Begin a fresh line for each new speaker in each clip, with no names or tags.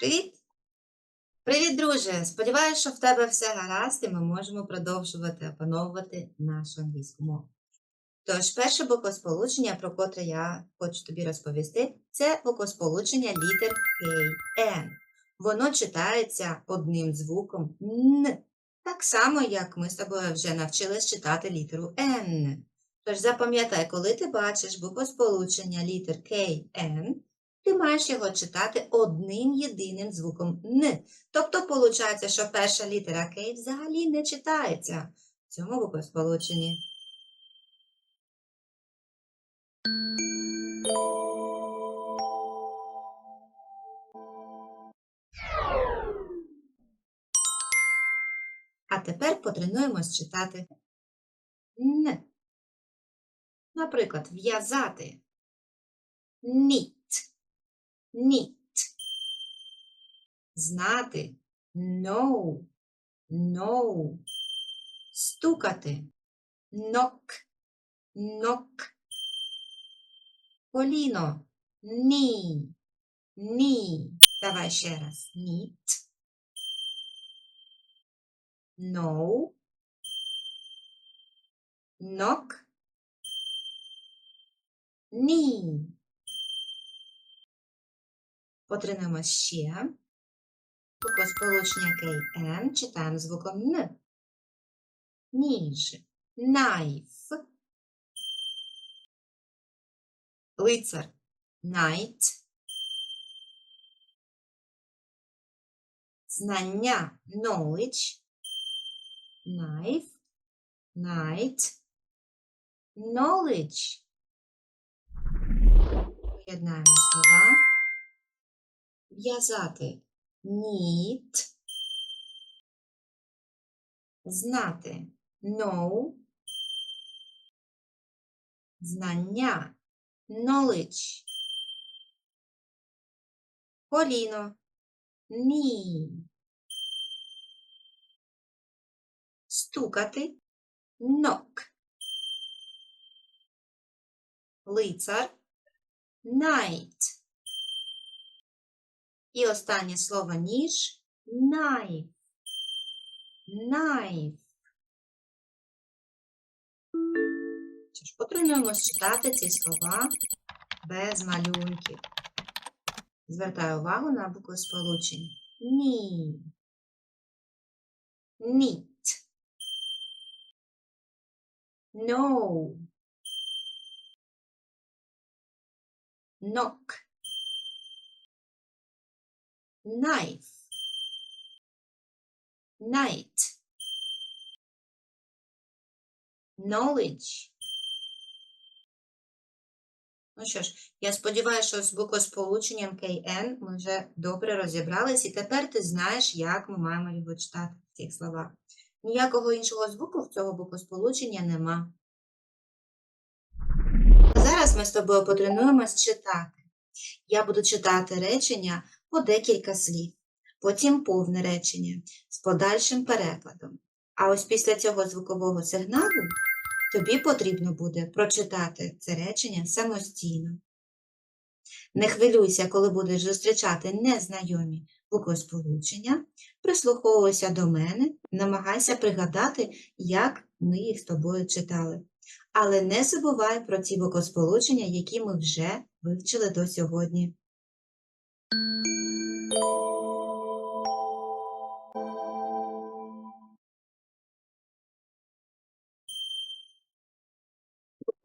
Привіт! Привіт, друже! Сподіваюся, що в тебе все гаразд, і ми можемо продовжувати опановувати нашу англійську мову. Тож, перше буквосполучення, про котре я хочу тобі розповісти, це буквосполучення літер K-N. Воно читається одним звуком Н, так само, як ми з тобою вже навчились читати літеру N. Тож запам'ятай, коли ти бачиш буквосполучення літер K-N, ти маєш його читати одним єдиним звуком Н. Тобто, виходить, що перша літера К взагалі не читається в цьому буквосполученні. А тепер потренуємось читати Н. Наприклад, в'язати. Knit. Knit. Знати. Know. Know. Стукати. Knock. Knock. Коліно. Knee. Knee. Давай ще раз. Knit. Know. Knock. Knee. Потренуємо ще. Буквосполучення KN читаємо звуком Н. Ніж. Knife. Лицар. Knight. Знання. Knowledge. Knife. Knight. Knowledge. Поєднаємо слова. В'язати. Knit. Знати. Know. Знання. Knowledge. Коліно. Knee. Стукати. Knock. Лицар. Knight. І останнє слово ніж knife. Knife. Ж, потренуємось читати ці слова без малюнків. Звертаю увагу на букву сполучення. Ні. Knit. No. Knock. Knife. Night. Knowledge. Ну що ж, я сподіваюся, що з буквосполученням KN ми вже добре розібрались, і тепер ти знаєш, як ми маємо його читати в цих словах. Ніякого іншого звуку в цього буквосполучення нема. Зараз ми з тобою потренуємось читати. Я буду читати речення по декілька слів, потім повне речення з подальшим перекладом. А ось після цього звукового сигналу тобі потрібно буде прочитати це речення самостійно. Не хвилюйся, коли будеш зустрічати незнайомі буквосполучення, прислуховуйся до мене, намагайся пригадати, як ми їх з тобою читали. Але не забувай про ті буквосполучення, які ми вже вивчили до сьогодні.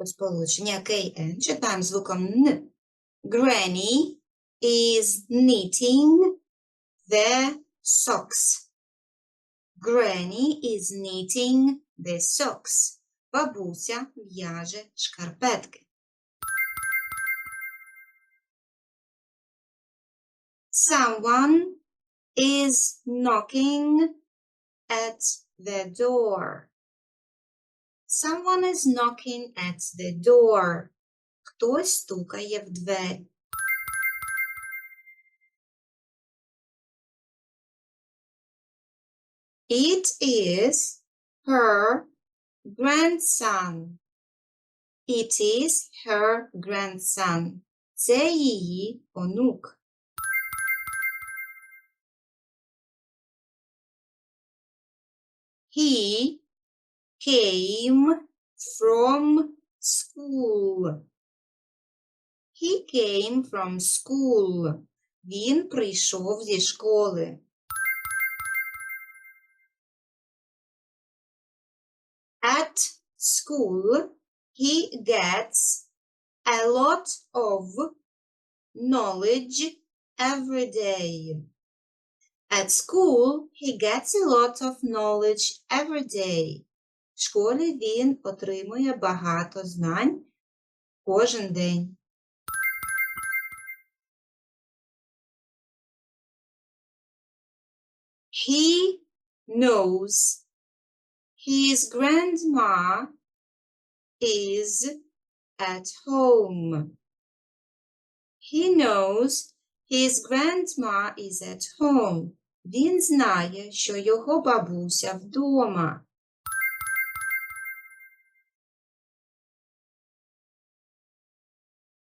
Сполучення KN читаємо звуком Н. Granny is knitting the socks. Granny is knitting the socks. Бабуся в'яже шкарпетки. Someone is knocking at the door. Someone is knocking at the door. Хтось стукає в двері. It is her grandson. It is her grandson. Це її онук. He came from school. He came from school. Він прийшов зі школи. school, he gets a lot of knowledge every day. At school, he gets a lot of knowledge every day. В школі він отримує багато знань кожен день. He knows his grandma is at home. He knows his grandma is at home. Він знає, що його бабуся вдома.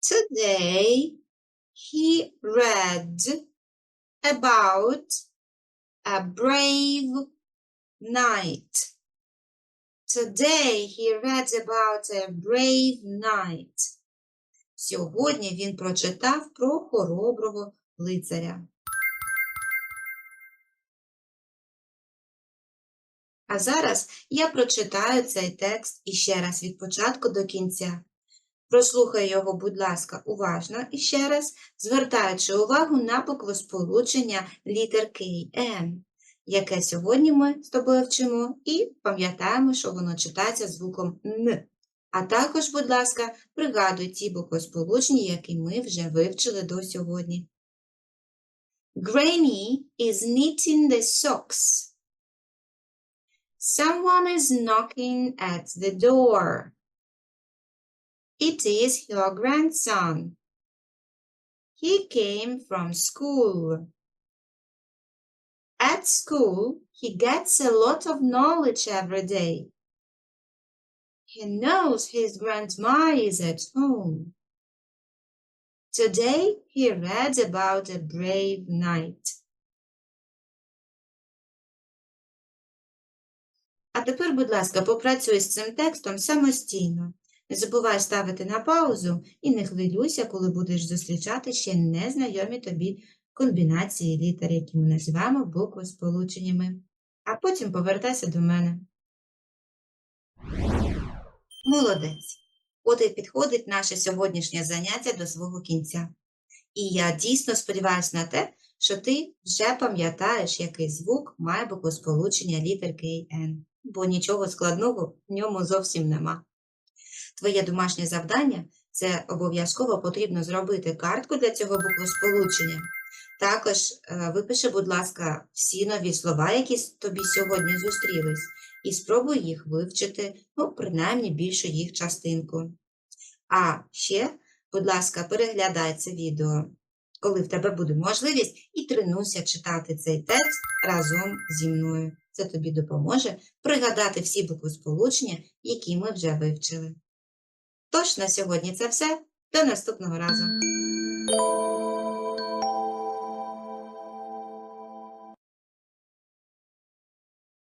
Today he read about a brave knight. Today he read about a brave knight. Сьогодні він прочитав про хороброго лицаря. А зараз я прочитаю цей текст іще раз від початку до кінця. Прослухай його, будь ласка, уважно і ще раз, звертаючи увагу на буквосполучення літер KN, яке сьогодні ми з тобою вчимо, і пам'ятаємо, що воно читається звуком Н. А також, будь ласка, пригадуй ті буквосполучення, які ми вже вивчили до сьогодні. Granny is knitting the socks. Someone is knocking at the door. It is her grandson. He came from school. At school, he gets a lot of knowledge every day. He knows his grandma is at home. Today, he read about a brave knight. А тепер, будь ласка, попрацюй з цим текстом самостійно. Не забувай ставити на паузу і не хвилюйся, коли будеш зустрічати ще незнайомі тобі комбінації літер, які ми називаємо буквосполученнями. А потім повертайся до мене. Молодець. От і підходить наше сьогоднішнє заняття до свого кінця. І я дійсно сподіваюся на те, що ти вже пам'ятаєш, який звук має буквосполучення літер KN, бо нічого складного в ньому зовсім нема. Твоє домашнє завдання це обов'язково потрібно зробити картку для цього буквосполучення. Також е, випиши, будь ласка, всі нові слова, які тобі сьогодні зустрілись, і спробуй їх вивчити, ну, принаймні більшу їх частинку. А ще, будь ласка, переглядай це відео, коли в тебе буде можливість, і тренуйся читати цей текст разом зі мною. Це тобі допоможе пригадати всі буквосполучення, які ми вже вивчили. Тож на сьогодні це все. До наступного разу.